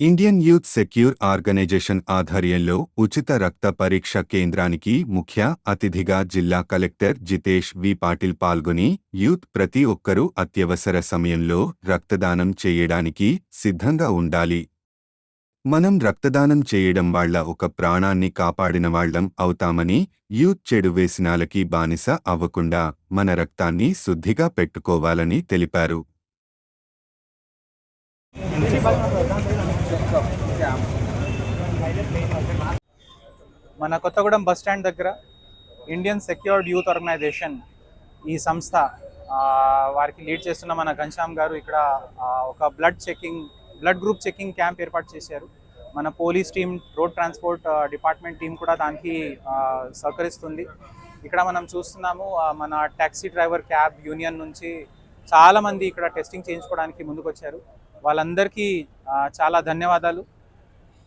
Indian youth secure organisation ఆధ్వర్యంలో ఉచిత రక్త పరీక్ష కేంద్రానికి ముఖ్య అతిథిగా జిల్లా కలెక్టర్ జితేష్ వి. పాటిల్ పాల్గొని యూత్ ప్రతి ఒక్కరూ అత్యవసర సమయంలో రక్తదానం చేయడానికి సిద్ధంగా ఉండాలి. మనం రక్తదానం చేయడం వాళ్ళ ఒక ప్రాణాన్ని కాపాడిన వాళ్ళం అవుతామని యూత్ చెడు వేసినాలకి బానిస అవ్వకుండా మన రక్తాన్ని శుద్ధిగా పెట్టుకోవాలని తెలిపారు. మన కొత్తగూడెం బస్ స్టాండ్ దగ్గర ఇండియన్ సెక్యూర్డ్ యూత్ ఆర్గనైజేషన్ ఈ సంస్థ వారికి లీడ్ చేస్తున్న మన ఘనశ్యామ్ గారు ఇక్కడ ఒక blood checking blood group checking camp ఏర్పాటు చేశారు. మన police team road transport department team కూడా దానికి సహకరిస్తుంది. ఇక్కడ మనం చూస్తున్నాము మన టాక్సీ డ్రైవర్ క్యాబ్ యూనియన్ నుంచి చాలామంది ఇక్కడ టెస్టింగ్ చేయించుకోవడానికి ముందుకు వచ్చారు వాళ్ళందరికీ చాలా ధన్యవాదాలు.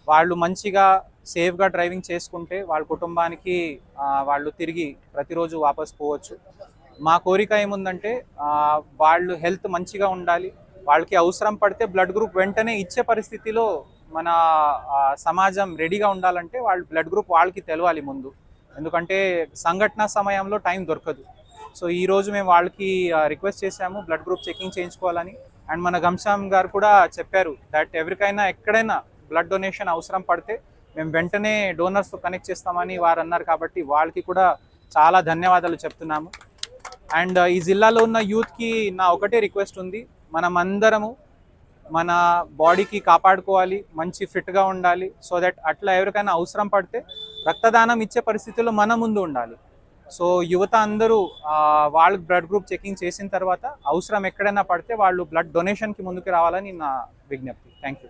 వాళ్ళు మంచిగా సేఫ్గా డ్రైవింగ్ చేసుకుంటే వాళ్ళ కుటుంబానికి వాళ్ళు తిరిగి ప్రతిరోజు వాపస్ పోవచ్చు. మా కోరిక ఏముందంటే వాళ్ళు హెల్త్ మంచిగా ఉండాలి. వాళ్ళకి అవసరం పడితే బ్లడ్ గ్రూప్ వెంటనే ఇచ్చే పరిస్థితిలో మన సమాజం రెడీగా ఉండాలంటే వాళ్ళు బ్లడ్ గ్రూప్ వాళ్ళకి తెలవాలి ముందు. ఎందుకంటే సంఘటన సమయంలో టైం దొరకదు. సో ఈ రోజు మేము వాళ్ళకి రిక్వెస్ట్ చేశాము బ్లడ్ గ్రూప్ చెకింగ్ చేయించుకోవాలని. అండ్ మన గంశామ్ గారు కూడా చెప్పారు దట్ ఎవరికైనా ఎక్కడైనా బ్లడ్ డొనేషన్ అవసరం పడితే మేము వెంటనే డోనర్స్తో కనెక్ట్ చేస్తామని వారు అన్నారు కాబట్టి వాళ్ళకి కూడా చాలా ధన్యవాదాలు చెప్తున్నాము. అండ్ ఈ జిల్లాలో ఉన్న యూత్కి నా ఒకటే రిక్వెస్ట్ ఉంది. మనం అందరము మన బాడీకి కాపాడుకోవాలి మంచి ఫిట్గా ఉండాలి సో దట్ అట్లా ఎవరికైనా అవసరం పడితే రక్తదానం ఇచ్చే పరిస్థితుల్లో మన ముందు ఉండాలి. సో యువత అందరూ ఆ, వాళ్ళు బ్లడ్ గ్రూప్ చెకింగ్ చేసిన తర్వాత అవసరం ఎక్కడైనా పడితే వాళ్ళు బ్లడ్ డొనేషన్కి ముందుకు రావాలని నా విజ్ఞప్తి. Thank you